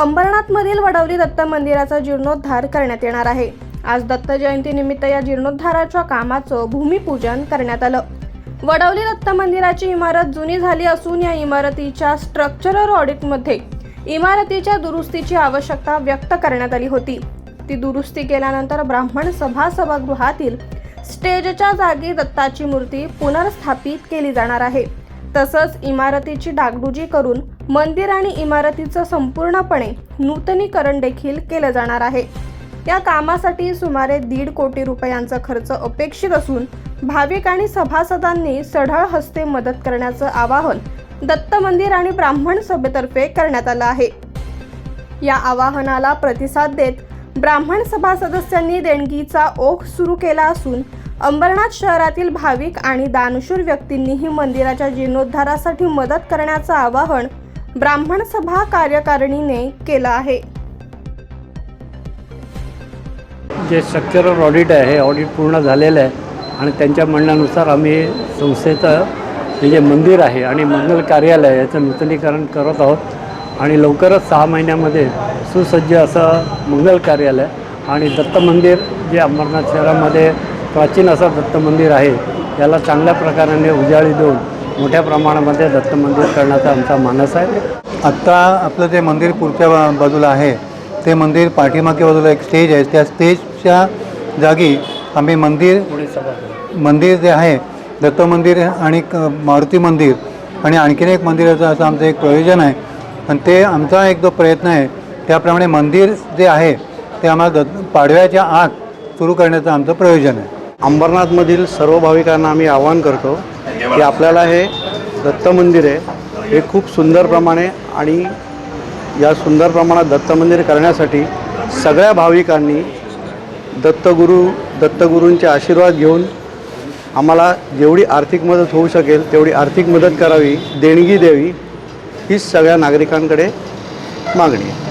अंबरनाथमधील वडवली दत्त मंदिराचा जीर्णोद्धार करण्यात येणार आहे. आज दत्त जयंतीनिमित्त या जीर्णोद्धाराच्या कामाचं भूमिपूजन करण्यात आलं. वडवली दत्त मंदिराची इमारत जुनी झाली असून या इमारतीच्या स्ट्रक्चरल ऑडिटमध्ये इमारतीच्या दुरुस्तीची आवश्यकता व्यक्त करण्यात आली होती. ती दुरुस्ती केल्यानंतर ब्राह्मण सभा सभागृहातील स्टेजच्या जागी दत्ताची मूर्ती पुनर्स्थापित केली जाणार आहे. तसंच इमारतीची डागडुजी करून मंदिर आणि इमारतीचं संपूर्णपणे नूतनीकरण देखील केलं जाणार आहे. या कामासाठी सुमारे दीड कोटी रुपयांचा खर्च अपेक्षित असून भाविक आणि सभासदांनी सढळ हस्ते मदत करण्याचं आवाहन दत्त मंदिर आणि ब्राह्मण सभेतर्फे करण्यात आलं आहे. या आवाहनाला प्रतिसाद देत ब्राह्मण सभा सदस्यांनी देणगीचा ओघ सुरू केला असून अंबरनाथ शहरातील भाविक आणि दानशूर व्यक्तींनीही मंदिराच्या जीर्णोद्धारासाठी मदत करण्याचं आवाहन ब्राह्मण सभा कार्यकारिणीने केलं आहे. जे स्ट्रक्चरल ऑडिट आहे हे ऑडिट पूर्ण झालेलं आहे आणि त्यांच्या म्हणण्यानुसार आम्ही संस्थेचं हे जे मंदिर आहे आणि मंगल कार्यालय याचं नूतनीकरण करत आहोत. आणि लवकरच सहा महिन्यामध्ये सुसज्ज असं मंगल कार्यालय आणि दत्त मंदिर जे अंबरनाथ शहरामध्ये प्राचीन असं दत्त मंदिर आहे याला चांगल्या प्रकाराने उजाळी देऊन मोठ्या प्रमाणामध्ये दत्त मंदिर करण्याचा आमचा मानस आहे. आत्ता आपलं जे मंदिर पुढच्या बाजूला आहे ते मंदिर पाठीमागे बाजूला एक स्टेज आहे. त्या स्टेजच्या जागी आम्ही मंदिर मंदिर जे आहे दत्त मंदिर आणि मारुती मंदिर आणि आणखीन एक मंदिराचं असं आमचं एक प्रयोजन आहे. आणि ते आमचा एक जो प्रयत्न आहे त्याप्रमाणे मंदिर जे आहे ते आम्हाला दत्त पाडव्याच्या आत सुरू करण्याचं आमचं प्रयोजन आहे. अंबरनाथमधील सर्व भाविकांना आम्ही आवाहन करतो की आपल्याला हे दत्त मंदिर आहे हे खूप सुंदर प्रमाणे आणि या सुंदर प्रमाणात दत्त मंदिर करण्यासाठी सगळ्या भाविकांनी दत्तगुरू दत्तगुरूंचे आशीर्वाद घेऊन आम्हाला जेवढी आर्थिक मदत होऊ शकेल तेवढी आर्थिक मदत करावी देणगी द्यावी. हीच सगळ्या नागरिकांकडे मागणी आहे.